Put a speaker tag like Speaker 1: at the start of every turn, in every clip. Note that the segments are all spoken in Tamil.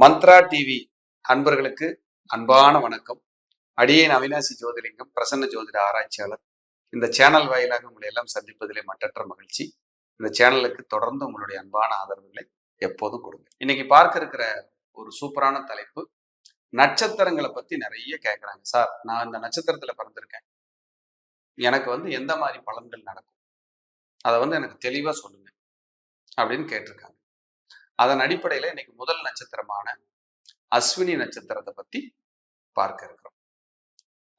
Speaker 1: மந்த்ரா டிவி அன்பர்களுக்கு அன்பான வணக்கம். அடியேன் அவினாசி ஜோதிலிங்கம் பிரசன்ன ஜோதிட ஆராய்ச்சியாளர். இந்த சேனல் வாயிலாக உங்களை எல்லாம் சந்திப்பதிலே மற்றற்ற மகிழ்ச்சி. இந்த சேனலுக்கு தொடர்ந்து உங்களுடைய அன்பான ஆதரவுகளை எப்போதும் கொடுங்க. இன்னைக்கு பார்க்க இருக்கிற ஒரு சூப்பரான தலைப்பு நட்சத்திரங்களை பத்தி நிறைய கேட்குறாங்க சார் நான் இந்த நட்சத்திரத்துல பிறந்திருக்கேன். எனக்கு வந்து எந்த மாதிரி பலன்கள் நடக்கும்? அதை வந்து எனக்கு தெளிவா சொல்லுங்க. அப்படின்னு கேட்டிருக்காங்க. அதன் அடிப்படையில இன்னைக்கு முதல் நட்சத்திரமான அஸ்வினி நட்சத்திரத்தை பத்தி பார்க்க இருக்கிறோம்.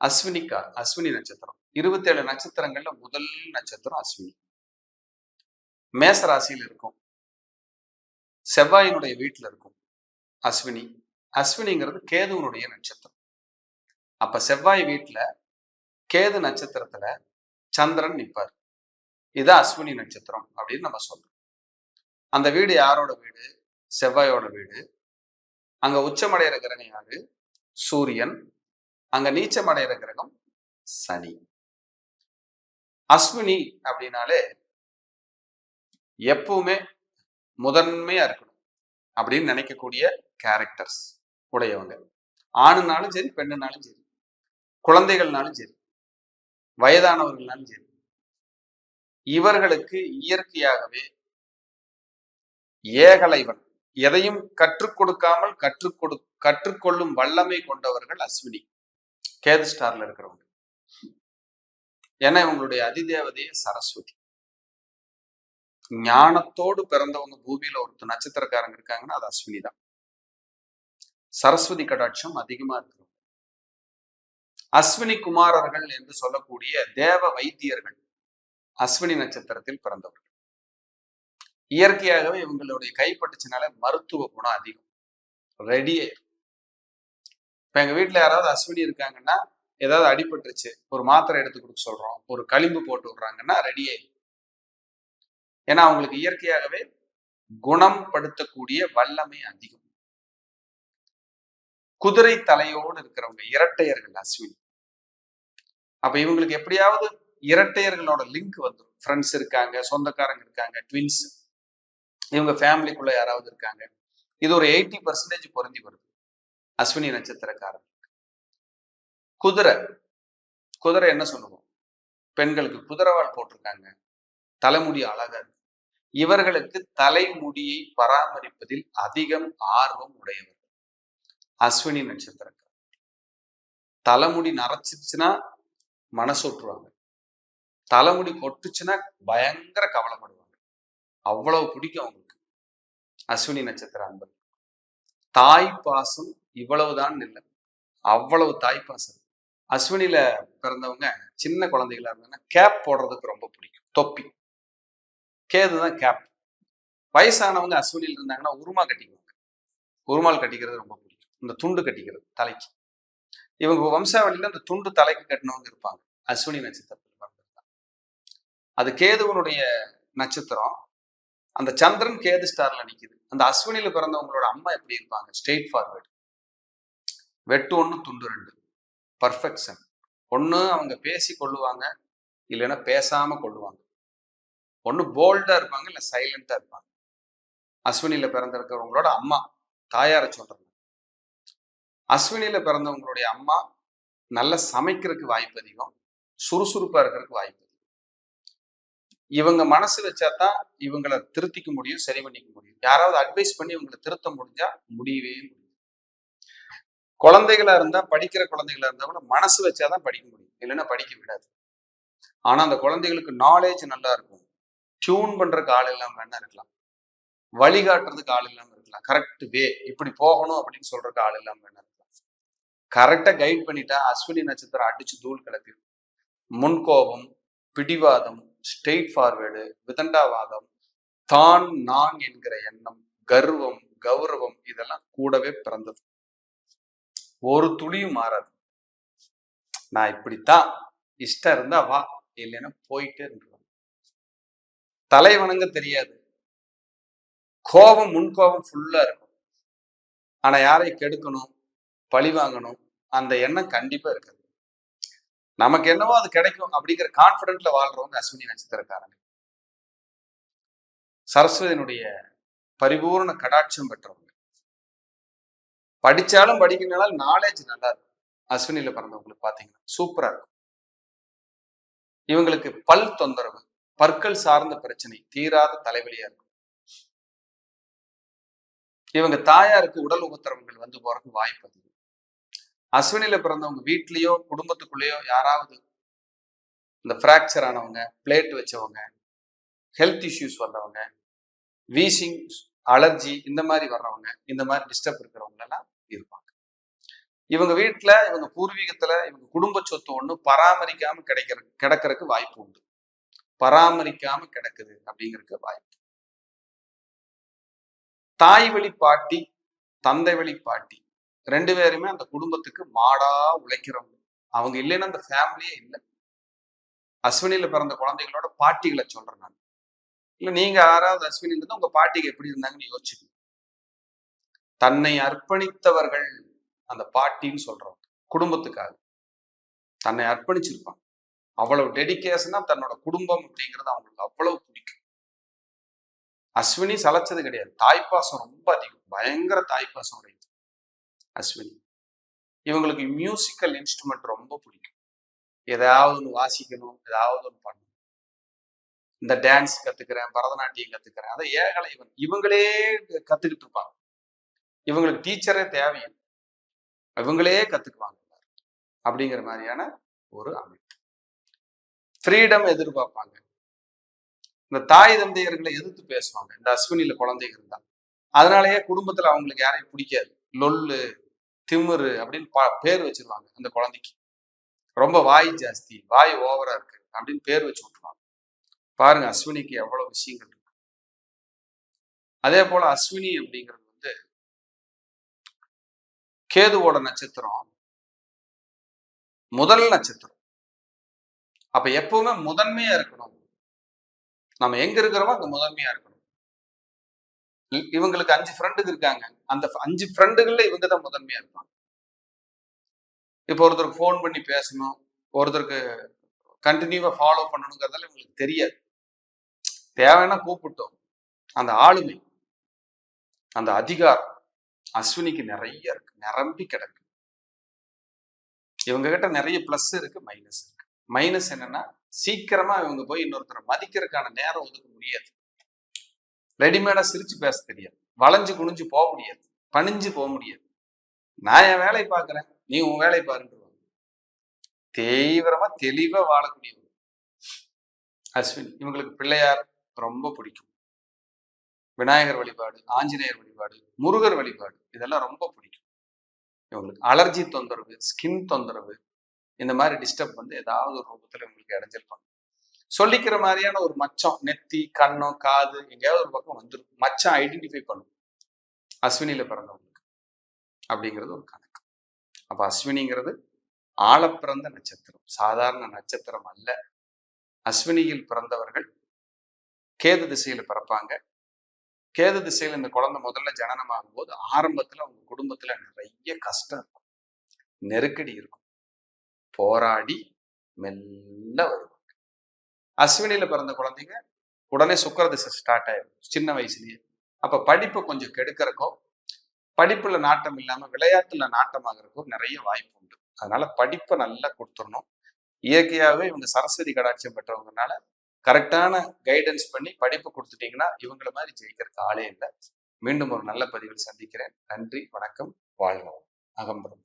Speaker 1: அஸ்வினிக்கா அஸ்வினி நட்சத்திரம். இருபத்தேழு நட்சத்திரங்கள்ல முதல் நட்சத்திரம் அஸ்வினி. மேச ராசியில் இருக்கும். செவ்வாயினுடைய வீட்டுல இருக்கும் அஸ்வினி. அஸ்வினிங்கிறது கேதுவனுடைய நட்சத்திரம். அப்ப செவ்வாய் வீட்டுல கேது நட்சத்திரத்துல சந்திரன் நிற்பார் இது அஸ்வினி நட்சத்திரம் அப்படின்னு நம்ம சொல்றோம். அந்த வீடு யாரோட வீடு? செவ்வாயோட வீடு. அங்க உச்சமடைகிற கிரகம் யாரு? சூரியன். அங்க நீச்சமடைகிற கிரகம் சனி. அஸ்வினி அப்படின்னாலே எப்பவுமே முதன்மையா இருக்கணும் அப்படின்னு நினைக்கக்கூடிய கேரக்டர்ஸ் உடையவங்க. ஆணுனாலும் சரி பெண்ணுனாலும் சரி குழந்தைகள்னாலும் சரி வயதானவர்கள்னாலும் சரி இவர்களுக்கு இயற்கையாகவே ஏகலைவன். எதையும் கற்றுக் கொடுக்காமல் கற்றுக் கொடு கற்றுக்கொள்ளும் வல்லமை கொண்டவர்கள் அஸ்வினி. கேது ஸ்டார்ல இருக்கிறவங்க. ஏன்னா இவங்களுடைய அதிதேவதையே சரஸ்வதி. ஞானத்தோடு பிறந்தவங்க பூமியில ஒருத்தர் நட்சத்திரக்காரங்க இருக்காங்கன்னா அது அஸ்வினி தான். சரஸ்வதி கடாட்சம் அதிகமா இருக்கிறவங்க. அஸ்வினி குமாரர்கள் என்று சொல்லக்கூடிய தேவ வைத்தியர்கள் அஸ்வினி நட்சத்திரத்தில் பிறந்தவர்கள். இயற்கையாகவே இவங்களுடைய கைப்பட்டுச்சுனால மருத்துவ குணம் அதிகம். ரெடியே இப்ப எங்க வீட்டுல யாராவது அஸ்வினி இருக்காங்கன்னா ஏதாவது அடிபட்டுருச்சு ஒரு மாத்திரை எடுத்து கொடுக்க சொல்றோம் ஒரு களிம்பு போட்டு விடுறாங்கன்னா ரெடியே ஏன்னா அவங்களுக்கு இயற்கையாகவே குணம் படுத்தக்கூடிய வல்லமை அதிகம். குதிரை தலையோடு இருக்கிறவங்க இரட்டையர்கள் அஸ்வினி அப்ப இவங்களுக்கு எப்படியாவது இரட்டையர்களோட லிங்க் வந்துடும் ஃப்ரெண்ட்ஸ் இருக்காங்க சொந்தக்காரங்க இருக்காங்க ட்வின்ஸ் இவங்க ஃபேமிலிக்குள்ள யாராவது இருக்காங்க. இது ஒரு எயிட்டி பர்சன்டேஜ் பொருந்தி வருது. அஸ்வினி நட்சத்திரக்காரன் குதிரை. குதிரை என்ன சொல்லுவோம்? பெண்களுக்கு குதிரவால் போட்டிருக்காங்க. தலைமுடி அழகா இருக்கு. இவர்களுக்கு தலைமுடியை பராமரிப்பதில் அதிகம் ஆர்வம் உடையவர்கள் அஸ்வினி நட்சத்திரக்காரர். தலைமுடி நரைச்சிருச்சுன்னா மனசொட்டுருவாங்க தலைமுடி கொட்டுச்சுன்னா பயங்கர கவலைப்படுவாங்க. அவ்வளவு பிடிக்கும் அவங்களுக்கு. அஸ்வினி நட்சத்திர அன்பர் தாய் பாசம் இவ்வளவுதான் இல்லை. அவ்வளவு தாய் பாசம். அஸ்வினியில பிறந்தவங்க சின்ன குழந்தைகளா இருந்தாங்கன்னா கேப் போடுறதுக்கு ரொம்ப பிடிக்கும். தொப்பி. கேது தான் கேப் வயசானவங்க அஸ்வினியில் இருந்தாங்கன்னா உருமா கட்டிக்குவாங்க. உருமால் கட்டிக்கிறது ரொம்ப பிடிக்கும். இந்த துண்டு கட்டிக்கிறது தலைக்கு. இவங்க வம்சாவளியில இந்த துண்டு தலைக்கு கட்டினவங்க இருப்பாங்க. அஸ்வினி நட்சத்திரத்தில் பிறந்திருந்தாங்க அது கேதுவனுடைய நட்சத்திரம். அந்த சந்திரன் கேது ஸ்டார்ல நிக்குது. அந்த அஸ்வினில பிறந்தவங்களோட அம்மா எப்படி இருப்பாங்க? ஸ்ட்ரெயிட் ஃபார்வர்டு வெட்டு ஒன்று துண்டு ரெண்டு. பர்ஃபெக்ஷன் ஒன்று அவங்க பேசி கொள்ளுவாங்க இல்லைன்னா பேசாம கொள்ளுவாங்க. ஒன்று போல்டா இருப்பாங்க இல்லை சைலண்டா இருப்பாங்க. அஸ்வினில பிறந்திருக்கிறவங்களோட அம்மா தாயார சொல்றாங்க அஸ்வினியில பிறந்தவங்களுடைய அம்மா நல்லா சமைக்கிறதுக்கு வாய்ப்பு அதிகம் சுறுசுறுப்பா இருக்கிறதுக்கு வாய்ப்பு அதிகம் இவங்க மனசு வச்சாதான் இவங்களை திருத்திக்க முடியும் சரி பண்ணிக்க முடியும். யாராவது அட்வைஸ் பண்ணி இவங்களை திருத்த முடிஞ்சா முடியவே முடியும் குழந்தைகளா இருந்தா படிக்கிற குழந்தைகளா இருந்தா கூட மனசு வச்சாதான் படிக்க முடியும். இல்லைன்னா படிக்க விடாது. ஆனா அந்த குழந்தைகளுக்கு நாலேஜ் நல்லா இருக்கும். டியூன் பண்றதுக்கு ஆள் இல்லாம வேணா இருக்கலாம். வழிகாட்டுறதுக்கு ஆள் இல்லாம இருக்கலாம். கரெக்ட் வே இப்படி போகணும் அப்படின்னு சொல்றதுக்கு ஆள் இல்லாம வேணா இருக்கலாம். கரெக்டா கைட் பண்ணிட்டா அஸ்வினி நட்சத்திரம் அடிச்சு தூள் கிளப்பிடும் முன்கோபம் பிடிவாதம் ஸ்ட்ரெயிட் ஃபார்வேர்டு விதண்டாவாதம் தான் நான் என்கிற எண்ணம் கர்வம் கௌரவம் இதெல்லாம் கூடவே பிறந்தது. ஒரு துளியும் மாறாது. நான் இப்படித்தான் இஷ்டம் இருந்தா வா இல்லைன்னா போயிட்டே இருந்துருவாங்க தலை வணங்க தெரியாது. கோபம் முன்கோபம் ஃபுல்லா இருக்கும். ஆனா யாரை கெடுக்கணும் பழி வாங்கணும் அந்த எண்ணம் கண்டிப்பா இருக்காது. நமக்கு என்னவோ அது கிடைக்கும் அப்படிங்கிற கான்பிடென்ட்ல வாழ்றவங்க அஸ்வினி நட்சத்திரக்காரங்க. சரஸ்வதியினுடைய பரிபூர்ண கடாட்சம் பெற்றவங்க. படிச்சாலும் படிக்கணும்னாலும் நாலேஜ் நல்லா இருக்கும். அஸ்வினியில பிறந்தவங்களுக்கு பாத்தீங்கன்னா சூப்பரா இருக்கும். இவங்களுக்கு பல் தொந்தரவு பற்கள் சார்ந்த பிரச்சனை தீராத தலைவலியா இருக்கும். இவங்க தாயாருக்கு உடல் உபத்திரவங்கள் வந்து போறதுக்கு வாய்ப்பு அதிகம். அஸ்வினில பிறந்தவங்க வீட்லயோ குடும்பத்துக்குள்ளேயோ யாராவது இந்த ஃப்ராக்சர் ஆனவங்க பிளேட் வச்சவங்க ஹெல்த் இஷ்யூஸ் வர்றவங்க வீசிங் அலர்ஜி இந்த மாதிரி வர்றவங்க இந்த மாதிரி டிஸ்டர்ப் இருக்கிறவங்க எல்லாம் இருப்பாங்க. இவங்க வீட்டுல இவங்க பூர்வீகத்துல இவங்க குடும்ப சொத்து ஒன்று பராமரிக்காம கிடைக்கிற கிடக்கிறதுக்கு வாய்ப்பு உண்டு. பராமரிக்காம கிடக்குது அப்படிங்கிறதுக்கு வாய்ப்பு. தாய் வழி பாட்டி தந்தை வழி பாட்டி ரெண்டு பேருமே அந்த குடும்பத்துக்கு மாடா உழைக்கிறவங்க. அவங்க இல்லைன்னா அந்த ஃபேமிலியே இல்லை. அஸ்வினியில பிறந்த குழந்தைகளோட பாட்டிகளை சொல்றேன் நான். இல்ல நீங்க யாராவது அஸ்வினில இருந்து உங்க பாட்டிக்கு எப்படி இருந்தாங்கன்னு யோசிச்சுக்கணும் தன்னை அர்ப்பணித்தவர்கள் அந்த பாட்டின்னு சொல்றவங்க குடும்பத்துக்காக. தன்னை அர்ப்பணிச்சிருப்பாங்க. அவ்வளவு டெடிக்கேஷனா தன்னோட குடும்பம் அப்படிங்கிறது அவங்களுக்கு அவ்வளவு பிடிக்கும். அஸ்வினி சலைச்சது கிடையாது. தாய்ப்பாசம் ரொம்ப அதிகம். பயங்கர தாய்ப்பாசம் உடையது. அஸ்வினி இவங்களுக்கு மியூசிக்கல் இன்ஸ்ட்ருமெண்ட் ரொம்ப பிடிக்கும். ஏதாவது ஒன்று வாசிக்கணும் ஏதாவது ஒன்று பண்ணணும். இந்த டான்ஸ் கத்துக்கிறேன் பரதநாட்டியம் கத்துக்கிறேன். அதை ஏகலை இவன் இவங்களே கத்துக்கிட்டு இருப்பாங்க. இவங்களுக்கு டீச்சரே தேவையில்லை. இவங்களே கத்துக்குவாங்க. அப்படிங்கிற மாதிரியான ஒரு அமைப்பு. ஃப்ரீடம் எதிர்பார்ப்பாங்க. இந்த தாய் தந்தையர்களை எதிர்த்து பேசுவாங்க. இந்த அஸ்வினில குழந்தைங்க இருந்தால் அதனாலயே குடும்பத்துல அவங்களுக்கு யாரையும் பிடிக்காது. லொல்லு திமிரு அப்படின்னு பேர் வச்சிருவாங்க அந்த குழந்தைக்கு. ரொம்ப வாய் ஜாஸ்தி வாய் ஓவரா இருக்கு அப்படின்னு பேர் வச்சு விட்டுருவாங்க. பாருங்க அஸ்வினிக்கு எவ்வளவு விஷயங்கள் இருக்கு. அதே போல அஸ்வினி அப்படிங்கிறது வந்து கேதுவோட நட்சத்திரம். முதல் நட்சத்திரம். அப்ப எப்பவுமே முதன்மையா இருக்கணும். நம்ம எங்க இருக்கிறோமோ அங்க முதன்மையா இருக்கணும். இவங்களுக்கு அஞ்சு ஃப்ரெண்டுக்கு இருக்காங்க. அந்த அஞ்சு ஃப்ரெண்டுகள்ல இவங்க தான் முதன்மையா இருப்பாங்க. இப்போ ஒருத்தருக்கு ஃபோன் பண்ணி பேசணும் ஒருத்தருக்கு கண்டினியூவா ஃபாலோ பண்ணணுங்கிறதால இவங்களுக்கு தெரியாது. தேவைன்னா கூப்பிட்டோம். அந்த ஆளுமை அந்த அதிகாரம் அஸ்வினிக்கு நிறைய இருக்கு. நிரம்பி கிடக்கு. இவங்க கிட்ட நிறைய பிளஸ் இருக்கு மைனஸ் இருக்கு. மைனஸ் என்னன்னா சீக்கிரமா இவங்க போய் இன்னொருத்தரை மதிக்கிறதுக்கான நேரம் ஒதுக்க முடியாது. ரெடிமேடா சிரிச்சு பேச தெரியாது. வளைஞ்சு குனிஞ்சு போக முடியாது. பணிஞ்சு போக முடியாது. நான் என் வேலையை பார்க்குறேன். நீ உன் வேலையை பாருன்னு தீவிரமா தெளிவா வாழக்கூடியவங்க அஸ்வின் இவங்களுக்கு பிள்ளையார் ரொம்ப பிடிக்கும். விநாயகர் வழிபாடு ஆஞ்சநேயர் வழிபாடு முருகர் வழிபாடு இதெல்லாம் ரொம்ப பிடிக்கும். இவங்களுக்கு அலர்ஜி தொந்தரவு ஸ்கின் தொந்தரவு இந்த மாதிரி டிஸ்டர்ப் வந்து ஏதாவது ஒரு ரூபத்துல இவங்களுக்கு இடைஞ்சிருப்பாங்க சொல்லிக்கிற மாதிரியான ஒரு மச்சம் நெத்தி கண்ணம் காது எங்கேயாவது ஒரு பக்கம் வந்துடும் மச்சம் ஐடென்டிஃபை பண்ணும். அஸ்வினியில பிறந்தவங்களுக்கு. அப்படிங்கிறது ஒரு கணக்கு. அப்ப அஸ்வினிங்கிறது ஆழப்பிறந்த நட்சத்திரம். சாதாரண நட்சத்திரம் அல்ல. அஸ்வினியில் பிறந்தவர்கள் கேது திசையில பிறப்பாங்க. கேது திசையில இந்த குழந்தை முதல்ல ஜனனமாகும் போது ஆரம்பத்துல அவங்க குடும்பத்துல நிறைய கஷ்டம் இருக்கும். நெருக்கடி இருக்கும். போராடி மெல்ல வருவாங்க. அஸ்வினியில் பிறந்த குழந்தைங்க உடனே சுக்கர திசை ஸ்டார்ட் ஆயிடும் சின்ன வயசுலயே. அப்ப படிப்பு கொஞ்சம் கெடுக்கிறக்கோ படிப்புல நாட்டம் இல்லாம விளையாட்டுல நாட்டமாகறக்கோ நிறைய வாய்ப்பு உண்டு. அதனால படிப்பை நல்லா கொடுத்துடணும். இயற்கையாகவே இவங்க சரஸ்வதி கடாட்சியம் பெற்றவங்கனால கரெக்டான கைடன்ஸ் பண்ணி படிப்பு கொடுத்துட்டீங்கன்னா இவங்கள மாதிரி ஜெயிக்கிறதுக்கு ஆளே இல்லை. மீண்டும் ஒரு நல்ல பதிவில் சந்திக்கிறேன். நன்றி வணக்கம் வாழ்வோம் அகம்பரம்.